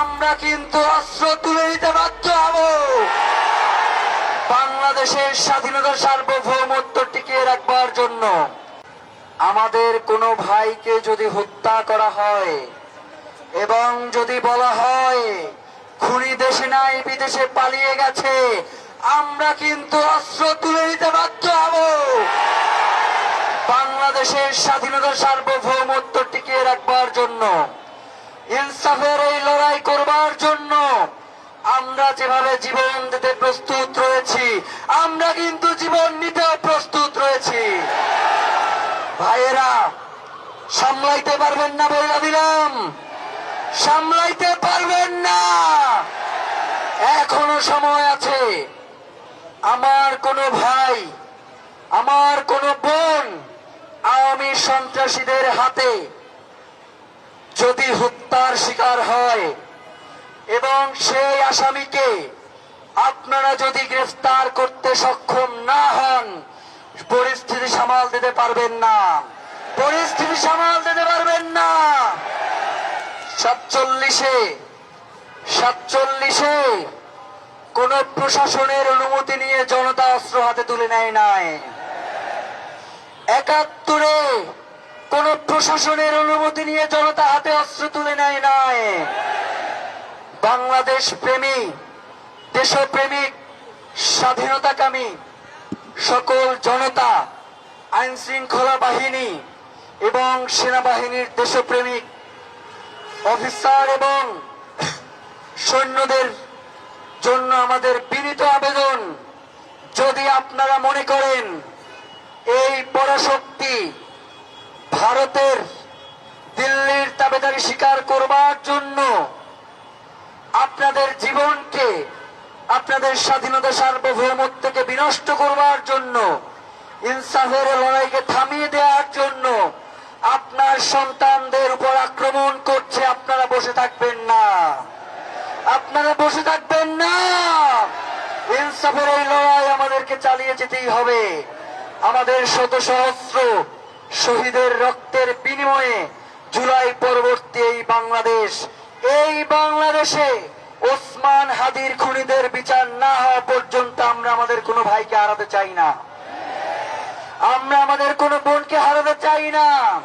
আমরা কিন্তু অস্ত্র তুলে নিতে বাধ্য হব। বাংলাদেশের স্বাধীনতা সার্বভৌমত্ব টিকিয়ে রাখবার জন্য আমাদের কোনো ভাইকে যদি হত্যা করা হয় এবং যদি বলা হয়, খুনি দেশে নাই, বিদেশে পালিয়ে গেছে, আমরা কিন্তু অস্ত্র তুলে নিতে বাধ্য হব। বাংলাদেশের স্বাধীনতা সার্বভৌমত্ব টিকিয়ে রাখবার জন্য ইনসাফের এই লড়াই করবার জন্য আমরা যেভাবে জীবন দিতে প্রস্তুত রয়েছি, আমরা কিন্তু জীবন নিতেও প্রস্তুত রয়েছি। ভাইয়েরা, সামলাইতে পারবেন না বলে দিলাম সামলাইতে পারবেন না। এখনও সময় আছে। আমার কোনো ভাই, আমার কোনো বোন আওয়ামী সন্ত্রাসীদের হাতে যদি হত্যার শিকার হয়, এবং সেই আসামিকে আপনারা যদি গ্রেফতার করতে সক্ষম না হন, পরিস্থিতি সামাল দিতে পারবেন না। পরিস্থিতি সামাল দিতে পারবেন না। সাতচল্লিশে সাতচল্লিশে কোন প্রশাসনের অনুমতি নিয়ে জনতা অস্ত্র হাতে তুলে নেয় নাই। একাত্তরে প্রশাসনের অনুমতি নিয়ে জনতা হাতে অস্ত্র তুলে নেয় নাই। বাংলাদেশ প্রেমী দেশপ্রেমিক স্বাধীনতাকামী সকল জনতা আইন শৃঙ্খলা বাহিনী এবং সেনাবাহিনীর দেশপ্রেমিক অফিসার এবং সৈন্যদের জন্য আমাদের বিনীত আবেদন। যদি আপনারা মনে করেন, এই পরাশক্তি ভারতের দিল্লির তাবেদারি স্বীকার করবার জন্য আপনাদের জীবনকে, আপনাদের স্বাধীনতা সার্বভৌমত্বকে বিনষ্ট করবার জন্য, ইনসাফের লড়াইকে থামিয়ে দেওয়ার জন্য আপনার সন্তানদের উপর আক্রমণ করছে, আপনারা বসে থাকবেন না। আপনারা বসে থাকবেন না। ইনসাফের এই লড়াই আমাদেরকে চালিয়ে যেতেই হবে। আমাদের শত সহস্র শহীদের রক্তের বিনিময়ে জুলাই পরবর্তী এই বাংলাদেশ, এই বাংলাদেশে ওসমান হাদির খুনিদের বিচার না হওয়া পর্যন্ত আমরা আমাদের কোনো ভাইকে হারাতে চাই না। আমরা আমাদের কোনো বোনকে হারাতে চাই না।